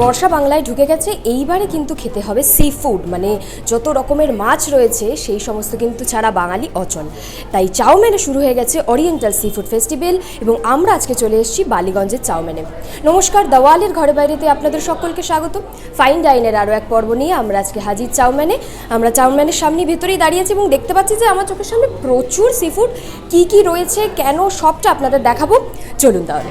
বর্ষা বাংলায় ঢুকে গেছে, এইবারে কিন্তু খেতে হবে সি ফুড মানে যত রকমের মাছ রয়েছে, সেই সমস্ত কিন্তু ছাড়া বাঙালি অচল। তাই চাউমেনে শুরু হয়ে গেছে অরিয়েন্টাল সি ফুড ফেস্টিভ্যাল এবং আমরা আজকে চলে এসেছি বালিগঞ্জের চাউমেনে নমস্কার, দাওয়ালের ঘরে বাইরেতে আপনাদের সকলকে স্বাগত। ফাইন ডাইনের আরও এক পর্ব নিয়ে আমরা আজকে হাজির চাউমেনে আমরা চাউমেনের সামনে ভেতরেই দাঁড়িয়েছি এবং দেখতে পাচ্ছি যে আমার চোখের সামনে প্রচুর সি ফুড কী কী রয়েছে, কেন সবটা আপনাদের দেখাবো। চলুন তাহলে।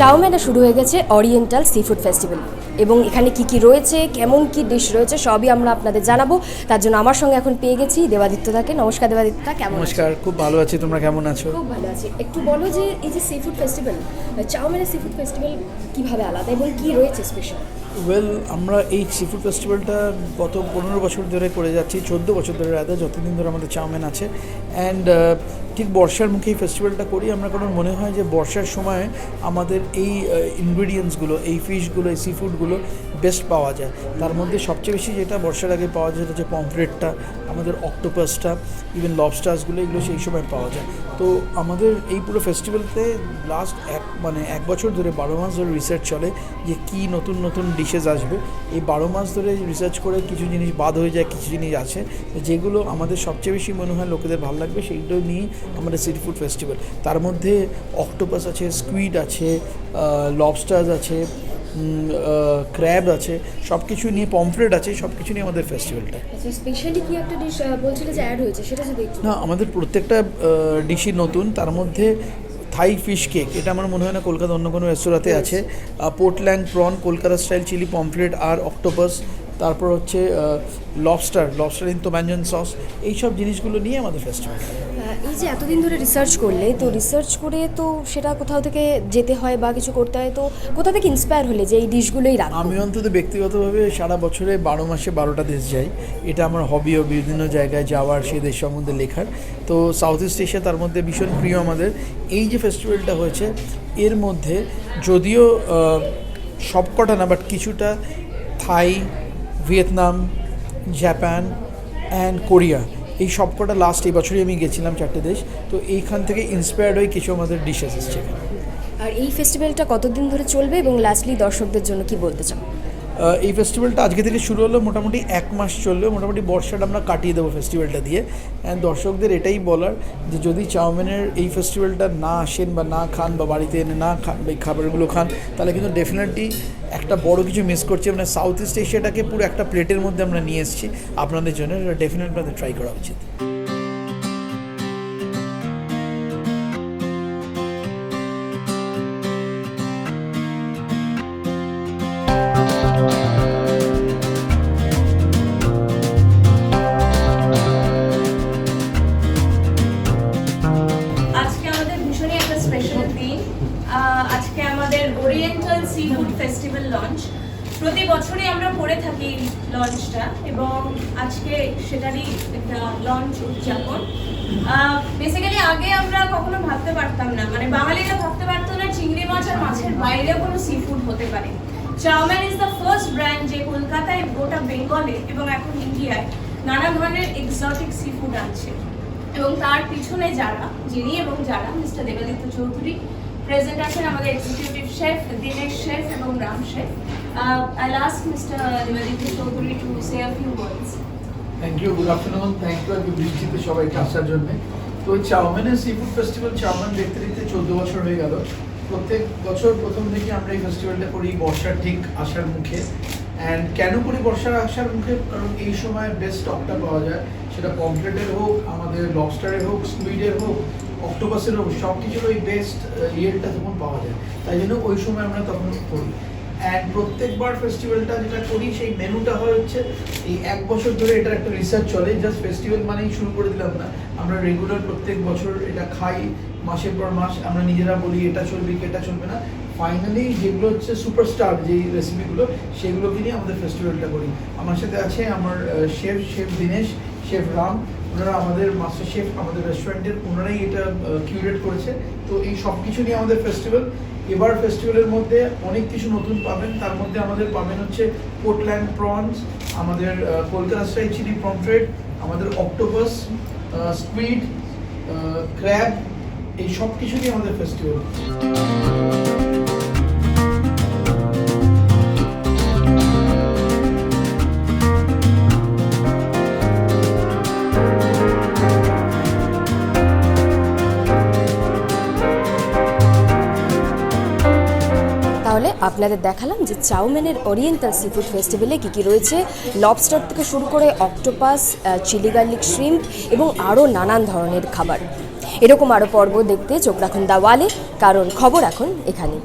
চাউমেনে শুরু হয়ে গেছে অরিয়েন্টাল সি ফুড ফেস্টিভ্যাল এবং এখানে কি কি রয়েছে কেমন কি ডিশ রয়েছে সবই আমরা আপনাদের জানাব। তার জন্য আমার সঙ্গে এখন পেয়ে গেছি দেবাদিত্যদাকে নমস্কার দেবাদিত্যদা কেমন? নমস্কার খুব ভালো আছি তোমরা কেমন আছো? খুব ভালো আছি। একটু বলো যে এই যে সি ফুড ফেস্টিভ্যাল চাউমেনের সি ফুড ফেস্টিভ্যাল কীভাবে আলাদা এবং কি রয়েছে স্পেশাল ওয়েল আমরা এই সি ফুড ফেস্টিভ্যালটা গত পনেরো বছর ধরে করে যাচ্ছি, চোদ্দ বছর ধরে রাতে যতদিন ধরে আমাদের চাউমিন আছে। অ্যান্ড ঠিক বর্ষার মুখে এই ফেস্টিভ্যালটা করি, আমরা কারণ মনে হয় যে বর্ষার সময় আমাদের এই ইনগ্রিডিয়েন্টসগুলো এই ফিশগুলো এই সি ফুডগুলো বেস্ট পাওয়া যায়। তার মধ্যে সবচেয়ে বেশি যেটা বর্ষার আগে পাওয়া যায় সেটা হচ্ছে পমফ্রেটটা, আমাদের অক্টোপাসটা ইভেন লবস্টার্সগুলো এগুলো সেই সময় পাওয়া যায়। তো আমাদের এই পুরো ফেস্টিভ্যালতে লাস্ট এক মানে এক বছর ধরে, বারো মাস ধরে রিসার্চ চলে যে কী নতুন নতুন ডিশেস আসবে। এই বারো মাস ধরে রিসার্চ করে কিছু জিনিস বাদ হয়ে যায়, কিছু জিনিস আছে, যেগুলো আমাদের সবচেয়ে বেশি মনে হয় লোকেদের ভালো লাগবে, সেইগুলো নিয়ে আমাদের সিটি ফুড ফেস্টিভ্যাল তার মধ্যে অক্টোপাস আছে স্কুইড আছে লবস্টার্স আছে ক্র্যাব আছে সব কিছু নিয়ে পমফ্রেট আছে সব কিছু নিয়ে আমাদের ফেস্টিভ্যালটা আচ্ছা স্পেশালি কি একটা ডিশ বলছিলে যে অ্যাড হয়েছে সেটা যদি না আমাদের প্রত্যেকটা ডিশই নতুন তার মধ্যে থাই ফিশ কেক এটা আমার মনে হয় না কলকাতা অন্য কোনো রেস্তোরাঁতে আছে। Portland prawn Kolkata style chilli pomfret আর অক্টোপাস তারপর হচ্ছে লবস্টার লবস্টার ইন তোম্যাঞ্জন সস এইসব জিনিসগুলো নিয়ে আমাদের ফেস্টিভ্যাল এই যে এতদিন ধরে রিসার্চ করলে তো রিসার্চ করে তো সেটা কোথাও থেকে যেতে হয় বা কিছু করতে হয় তো কোথা থেকে ইন্সপায়ার হলে যে এই ডিশগুলোই রাখব? আমি অন্তত ব্যক্তিগতভাবে সারা বছরে বারো মাসে বারোটা দেশ যাই। এটা আমার হবিও বিভিন্ন জায়গায় যাওয়ার সেই দেশ সম্বন্ধে লেখার। তো সাউথ ইস্ট এশিয়া তার মধ্যে ভীষণ প্রিয় আমাদের। এই যে ফেস্টিভ্যালটা হয়েছে এর মধ্যে যদিও সবকটা না বাট কিছুটা Thai Vietnam, Japan and Korea. এই সবকটা লাস্ট এই বছরই আমি গেছিলাম চারটে দেশ। তো এইখান থেকে ইন্সপায়ার্ড হয়ে কিছু আমাদের ডিশেস এসছে। আর এই ফেস্টিভ্যালটা কতদিন ধরে চলবে এবং লাস্টলি দর্শকদের জন্য কি বলতে চাও? এই ফেস্টিভ্যালটা আজকে থেকে শুরু হলো, মোটামুটি এক মাস চললেও মোটামুটি বর্ষাটা আমরা কাটিয়ে দেবো ফেস্টিভ্যালটা দিয়ে। অ্যান্ড দর্শকদের এটাই বলার যে, যদি চাউমিনের এই ফেস্টিভ্যালটা না আসেন বা না খান বা বাড়িতে এনে না খান এই খাবারগুলো খান, তাহলে কিন্তু ডেফিনেটলি একটা বড় কিছু মিস করছি। মানে সাউথ ইস্ট এশিয়াটাকে পুরো একটা প্লেটের মধ্যে আমরা নিয়ে এসেছি। আপনাদের জন্য ডেফিনেটলি আপনাদের ট্রাই করা উচিত। Oriental sea food festival launch প্রতি বছরই আমরা করে থাকি লঞ্চটা এবং আজকে সেটারই একটা লঞ্চ উদযাপন। বেসিক্যালি আগে আমরা কখনো ভাবতে পারতাম না। মানে বাঙালিরা ভাবতে পারতো না চিংড়ি মাছ আর মাছের বাইরে কোনো সি ফুড হতে পারে। Chowman is the first brand যে কলকাতায় গোটা বেঙ্গলে এবং এখন ইন্ডিয়ায় নানা ধরনের এক্সোটিক সি ফুড আনছে। এবং তার পিছনে যারা, যিনি এবং যারা, মিস্টার দেবাদিত্য চৌধুরী প্রেজেন্ট আছেন আমাদের এক্সিকিউটিভ শেফ দিনেশ শেফ এবং Ram chef I last mister Debaditya Chowdhury to say a few words thank you good afternoon thank you আজকে বৃষ্টিতে সবাইকে আসার জন্য। তো চাউমিনের সি ফুড ফেস্টিভ্যাল চাউমিন দেখতে দেখতে চোদ্দ বছর হয়ে গেল। প্রত্যেক বছর প্রথম থেকে আমরা এই ফেস্টিভ্যালটা করি বর্ষার ঠিক আসার মুখে। অ্যান্ড কেন করি বর্ষার আসার মুখে? কারণ এই সময় বেস্ট স্টকটা পাওয়া যায়। সেটা পমফ্লেটের হোক, আমাদের লবস্টারের হোক স্কুইডের হোক অক্টোপাসের হোক সব কিছুর ওই বেস্ট ইয়েলটা তখন পাওয়া যায়। তাই জন্য ওই সময় আমরা তখন করি। অ্যান্ড প্রত্যেকবার ফেস্টিভ্যালটা যেটা করি, সেই মেনুটা হয় হচ্ছে এই এক বছর ধরে এটার একটা রিসার্চ চলে। জাস্ট ফেস্টিভ্যাল মানেই শুরু করে দিলাম না। আমরা রেগুলার প্রত্যেক বছর এটা খাই, মাসের পর মাস। আমরা নিজেরা বলি, এটা চলবে কি, এটা চলবে না। ফাইনালি যেগুলো হচ্ছে সুপারস্টার যেই রেসিপিগুলো সেগুলোকে নিয়ে আমাদের ফেস্টিভ্যালটা করি। আমার সাথে আছে আমার chef chef Dinesh chef Ram ওনারা আমাদের মাস্টার শেফ আমাদের রেস্টুরেন্টের ওনারাই এটা কিউরেট করেছে। তো এই সব কিছু নিয়ে আমাদের ফেস্টিভ্যাল এবার ফেস্টিভ্যালের মধ্যে অনেক কিছু নতুন পাবেন। তার মধ্যে আমাদের পাবেন হচ্ছে পোর্টল্যান্ড প্রনস আমাদের কলকাতা স্টাইল চিলি পমফ্রেট আমাদের অক্টোপাস স্কুইড ক্র্যাব এই সব কিছু নিয়ে আমাদের ফেস্টিভ্যাল আপনাদের দেখালাম যে চাউমিনের ওরিয়েন্টাল সিফুড ফেস্টিভ্যালে কী কী রয়েছে। লবস্টার থেকে শুরু করে অক্টোপাস চিলি গার্লিক শ্রিম্প এবং আরও নানান ধরনের খাবার। এরকম আরও পর্ব দেখতে চোখ রাখুন দাওয়ালে কারণ খবর এখন এখানে